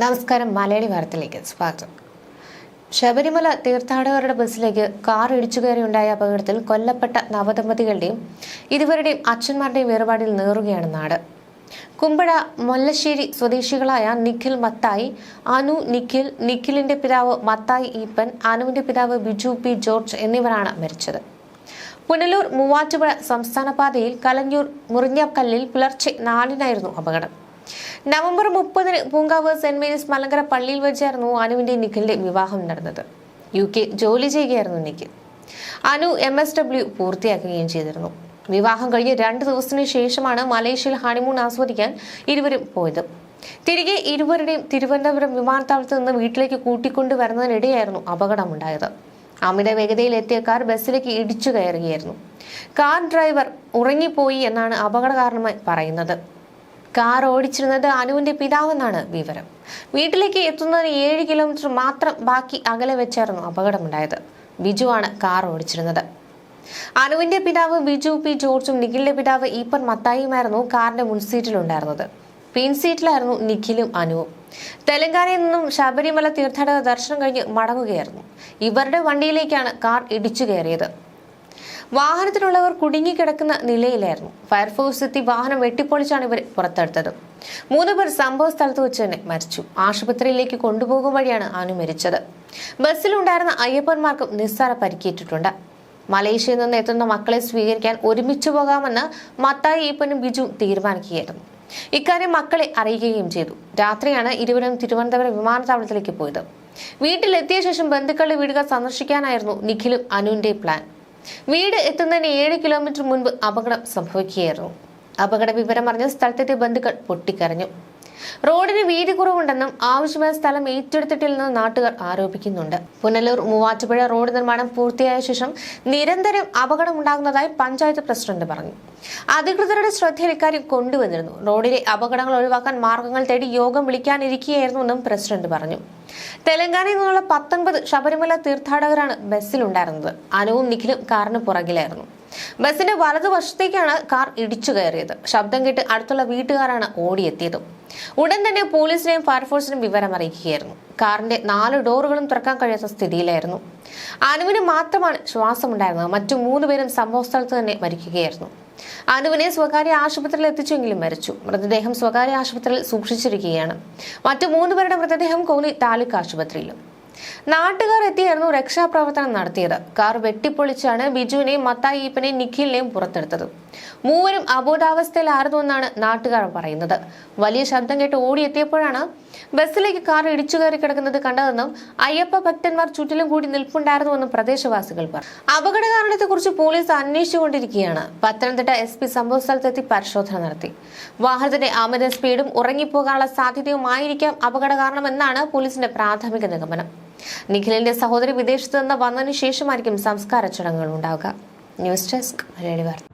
നമസ്കാരം മലയാളി വാർത്തയിലേക്ക് സ്വാഗതം. ശബരിമല തീർത്ഥാടകരുടെ ബസ്സിലേക്ക് കാർ ഇടിച്ചു കയറിയുണ്ടായ അപകടത്തിൽ കൊല്ലപ്പെട്ട നവദമ്പതികളുടെയും ഇരുവരുടെയും അച്ഛന്മാരുടെയും വേർപാടിൽ നേറുകയാണ് നാട്. കുമ്പഴ മൊല്ലശ്ശേരി സ്വദേശികളായ നിഖിൽ മത്തായി അനു നിഖിൽ നിഖിലിന്റെ പിതാവ് മത്തായി ഈപ്പൻ അനുവിന്റെ പിതാവ് ബിജു പി ജോർജ് എന്നിവരാണ് മരിച്ചത്. പുനലൂർ മൂവാറ്റുപുഴ സംസ്ഥാന പാതയിൽ കലഞ്ഞൂർ മുറിഞ്ഞക്കല്ലിൽ പുലർച്ചെ നാലിനായിരുന്നു അപകടം. നവംബർ മുപ്പതിന് പൂങ്കാവ് സെന്റ് മേരീസ് മലങ്കര പള്ളിയിൽ വെച്ചായിരുന്നു അനുവിന്റെ നിഖിലിന്റെ വിവാഹം നടന്നത്. യു കെ ജോലി ചെയ്യുകയായിരുന്നു Nikhil. Anu M S W പൂർത്തിയാക്കുകയും ചെയ്തിരുന്നു. വിവാഹം കഴിഞ്ഞ് രണ്ട് ദിവസത്തിന് ശേഷമാണ് മലേഷ്യയിൽ ഹണിമൂൺ ആസ്വദിക്കാൻ ഇരുവരും പോയത്. തിരികെ ഇരുവരുടെയും തിരുവനന്തപുരം വിമാനത്താവളത്തിൽ നിന്ന് വീട്ടിലേക്ക് കൂട്ടിക്കൊണ്ടുവരുന്നതിനിടെയായിരുന്നു അപകടമുണ്ടായത്. അമിത വേഗതയിൽ എത്തിയ കാർ ബസ്സിലേക്ക് ഇടിച്ചു കയറുകയായിരുന്നു. കാർ ഡ്രൈവർ ഉറങ്ങിപ്പോയി എന്നാണ് അപകട കാരണമായി പറയുന്നത്. കാർ ഓടിച്ചിരുന്നത് അനുവിന്റെ പിതാവെന്നാണ് വിവരം. വീട്ടിലേക്ക് എത്തുന്നതിന് ഏഴ് കിലോമീറ്റർ മാത്രം ബാക്കി അകലെ വെച്ചായിരുന്നു അപകടമുണ്ടായത്. ബിജുവാണ് കാർ ഓടിച്ചിരുന്നത്. അനുവിന്റെ പിതാവ് ബിജു പി ജോർജും നിഖിലിന്റെ പിതാവ് ഈപ്പൻ മത്തായിയുമായിരുന്നു കാറിന്റെ മുൻസീറ്റിലുണ്ടായിരുന്നത് പിൻസീറ്റിലായിരുന്നു നിഖിലും അനുവും. തെലങ്കാനയിൽ നിന്നും ശബരിമല തീർത്ഥാടക ദർശനം കഴിഞ്ഞ് മടങ്ങുകയായിരുന്നു. ഇവരുടെ വണ്ടിയിലേക്കാണ് കാർ ഇടിച്ചു കയറിയത്. വാഹനത്തിലുള്ളവർ കുടുങ്ങിക്കിടക്കുന്ന നിലയിലായിരുന്നു. ഫയർഫോഴ്സ് എത്തി വാഹനം വെട്ടിപ്പൊളിച്ചാണ് ഇവരെ പുറത്തെടുത്തത്. മൂന്ന് പേർ സംഭവ സ്ഥലത്ത് വെച്ച് തന്നെ മരിച്ചു. ആശുപത്രിയിലേക്ക് കൊണ്ടുപോകും വഴിയാണ് അനു മരിച്ചത്. ബസ്സിലുണ്ടായിരുന്ന അയ്യപ്പന്മാർക്കും നിസ്സാര പരിക്കേറ്റിട്ടുണ്ട്. മലേഷ്യയിൽ നിന്ന് എത്തുന്ന മക്കളെ സ്വീകരിക്കാൻ ഒരുമിച്ച് പോകാമെന്ന് മത്തായി ഈപ്പനും ബിജു തീരുമാനിക്കുകയായിരുന്നു. ഇക്കാര്യം മക്കളെ അറിയിക്കുകയും ചെയ്തു. രാത്രിയാണ് ഇരുവരും തിരുവനന്തപുരം വിമാനത്താവളത്തിലേക്ക് പോയത്. വീട്ടിലെത്തിയ ശേഷം ബന്ധുക്കളുടെ വീടുകൾ സന്ദർശിക്കാനായിരുന്നു നിഖിലും അനുവിന്റെ പ്ലാൻ വീട് എത്തുന്നതിന് ഏഴ് കിലോമീറ്റർ മുൻപ് അപകടം സംഭവിക്കുകയായിരുന്നു. അപകട വിവരം അറിഞ്ഞ സ്ഥലത്തെത്തിയ ബന്ധുക്കൾ പൊട്ടിക്കരഞ്ഞു. റോഡിന് വീതി കുറവുണ്ടെന്നും ആവശ്യമായ സ്ഥലം ഏറ്റെടുത്തിട്ടില്ലെന്നും നാട്ടുകാർ ആരോപിക്കുന്നുണ്ട്. പുനലൂർ മൂവാറ്റുപുഴ റോഡ് നിർമ്മാണം പൂർത്തിയായ ശേഷം നിരന്തരം അപകടമുണ്ടാകുന്നതായി പഞ്ചായത്ത് പ്രസിഡന്റ് പറഞ്ഞു. അധികൃതരുടെ ശ്രദ്ധയിൽ ഇക്കാര്യം കൊണ്ടുവന്നിരുന്നു. റോഡിലെ അപകടങ്ങൾ ഒഴിവാക്കാൻ മാർഗങ്ങൾ തേടി യോഗം വിളിക്കാനിരിക്കുകയായിരുന്നു എന്നും പ്രസിഡന്റ് പറഞ്ഞു. തെലങ്കാനയിൽ നിന്നുള്ള പത്തൊൻപത് ശബരിമല തീർത്ഥാടകരാണ് ബസ്സിലുണ്ടായിരുന്നത്. അനുവും നിഖിലും കാറിന് പുറകിലായിരുന്നു. ബസിന്റെ വലതുവശത്തേക്കാണ് കാർ ഇടിച്ചു കയറിയത്. ശബ്ദം കേട്ട് അടുത്തുള്ള വീട്ടുകാരാണ് ഓടിയെത്തിയത്. ഉടൻ തന്നെ പോലീസിനെയും ഫയർഫോഴ്സിനും വിവരം അറിയിക്കുകയായിരുന്നു. കാറിന്റെ നാല് ഡോറുകളും തുറക്കാൻ കഴിയാത്ത സ്ഥിതിയിലായിരുന്നു. അനുവിന് മാത്രമാണ് ശ്വാസമുണ്ടായിരുന്നത്. മറ്റു മൂന്ന് പേരും സംഭവസ്ഥലത്ത് തന്നെ മരിക്കുകയായിരുന്നു. അനുവിനെ സ്വകാര്യ ആശുപത്രിയിൽ എത്തിച്ചെങ്കിലും മരിച്ചു. മൃതദേഹം സ്വകാര്യ ആശുപത്രിയിൽ സൂക്ഷിച്ചിരിക്കുകയാണ്. മറ്റു മൂന്ന് പേരുടെ മൃതദേഹം കോന്നി താലൂക്ക് ആശുപത്രിയിലും. നാട്ടുകാർ എത്തിയായിരുന്നു രക്ഷാപ്രവർത്തനം നടത്തിയത്. കാർ വെട്ടിപ്പൊളിച്ചാണ് ബിജുവിനെയും മത്തായി ഈപ്പനെയും നിഖിലിനെയും പുറത്തെടുത്തത്. മൂവരും അബോധാവസ്ഥയിലായിരുന്നു എന്നാണ് നാട്ടുകാർ പറയുന്നത്. വലിയ ശബ്ദം കേട്ട് ഓടിയെത്തിയപ്പോഴാണ് ബസ്സിലേക്ക് കാർ ഇടിച്ചു കയറി കിടക്കുന്നത് കണ്ടതെന്നും അയ്യപ്പ ഭക്തന്മാർ ചുറ്റിലും കൂടി നിൽപ്പുണ്ടായിരുന്നുവെന്നും പ്രദേശവാസികൾ പറഞ്ഞു. അപകട കാരണത്തെക്കുറിച്ച് പോലീസ് അന്വേഷിച്ചുകൊണ്ടിരിക്കുകയാണ്. പത്തനംതിട്ട എസ് പി സംഭവ സ്ഥലത്തെത്തി പരിശോധന നടത്തി. വാഹനത്തിന്റെ അമിത സ്പീഡും ഉറങ്ങിപ്പോകാനുള്ള സാധ്യതയുമായിരിക്കാം അപകട കാരണമെന്നാണ് പോലീസിന്റെ പ്രാഥമിക നിഗമനം. നിഖിലിന്റെ സഹോദരി വിദേശത്ത് നിന്ന് വന്നതിനു ശേഷമായിരിക്കും സംസ്കാര ചടങ്ങുകൾ ഉണ്ടാവുക. ന്യൂസ് ഡെസ്ക് മലയാളി വാർത്ത.